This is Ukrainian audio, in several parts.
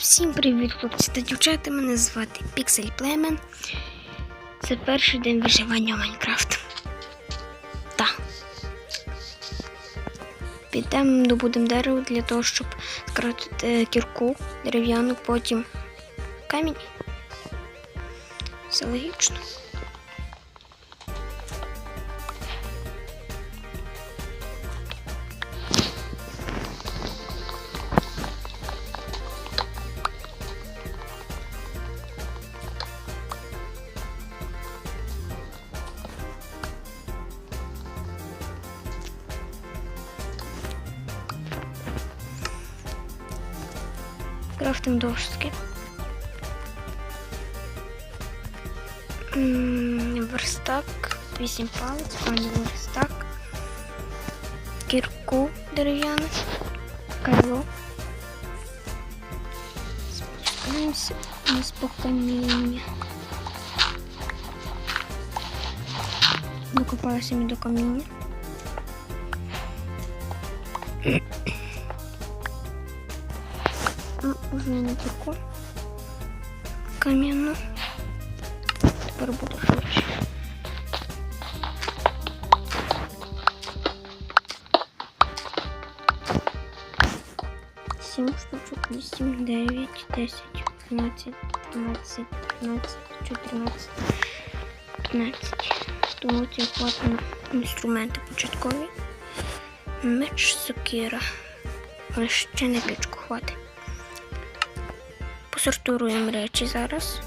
Всім привіт, хлопці та дівчата. Мене звати Піксель Племен. Це перший день виживання в Майнкрафт. Так. Підемо добудемо дерево для того, щоб скратити кірку дерев'яну, потім камінь. Все логічно. Крафтим дошки. М, Верстак, 8 палець, пані верстак, кірку дерев'яну, кайло. Спускаємося вниз по каміння. Докопалися ми до каміння. Уже на таку кам'яну. Тепер буду швидше. Сім штучок, вісім, дев'ять, десять, одинадцять, дванадцять, тринадцять, чотирнадцять, п'ятнадцять. Тому це хватить інструменти початкові. Меч, сокира. Але ще не пічку хватить. Посортуємо речі зараз.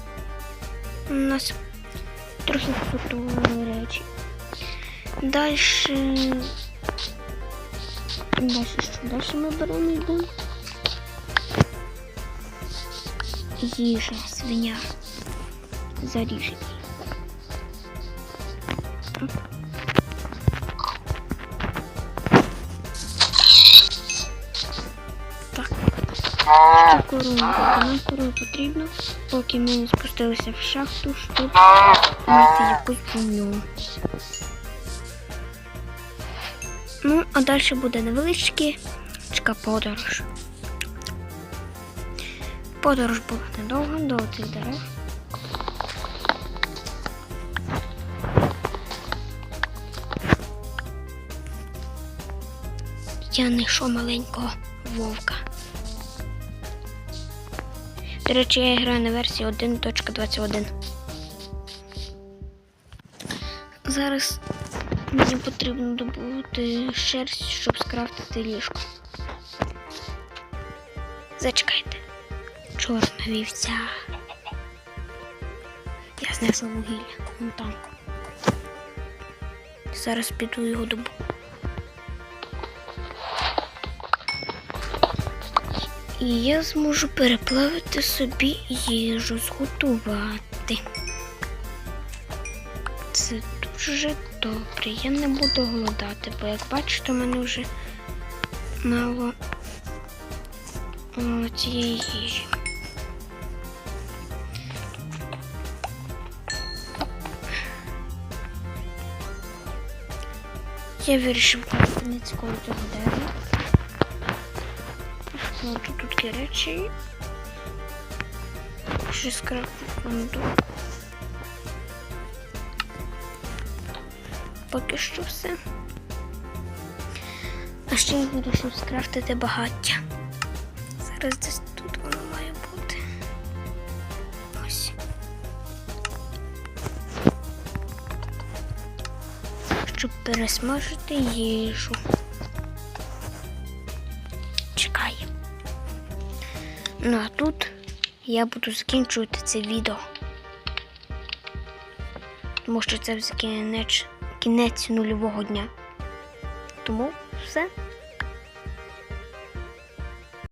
У нас трохи посортували речі. Далі. Далі що? Далі ми беремо йдемо. Їжа, свиня. Заріжені. Кору нам кору потрібно, поки ми не спустилися в шахту, щоб знайти якусь броню. Ну, а далі буде невеличкий подорож. Подорож була недовга до цих дерев. Я знайшов маленького вовка. До речі, я граю на версії 1.21. Зараз мені потрібно добути шерсть, щоб скрафтити ліжко. Зачекайте. Чорна вівця. Я знесла вугілля. Вон там. Зараз піду його добу. І я зможу переплавити собі їжу, зготувати. Це дуже добре. Я не буду голодати, бо як бачите, у мене вже мало цієї їжі. Я вирішив кінець коло дерева. Ну, тут такі речі. Ще скрафтив фундук. Поки що все. А ще я вирішив скрафтити багаття. Зараз десь тут воно має бути. Ось. Щоб пересмажити їжу. Чекай. Ну а тут я буду закінчувати це відео. Тому що це вже кінець, кінець нульового дня. Тому все.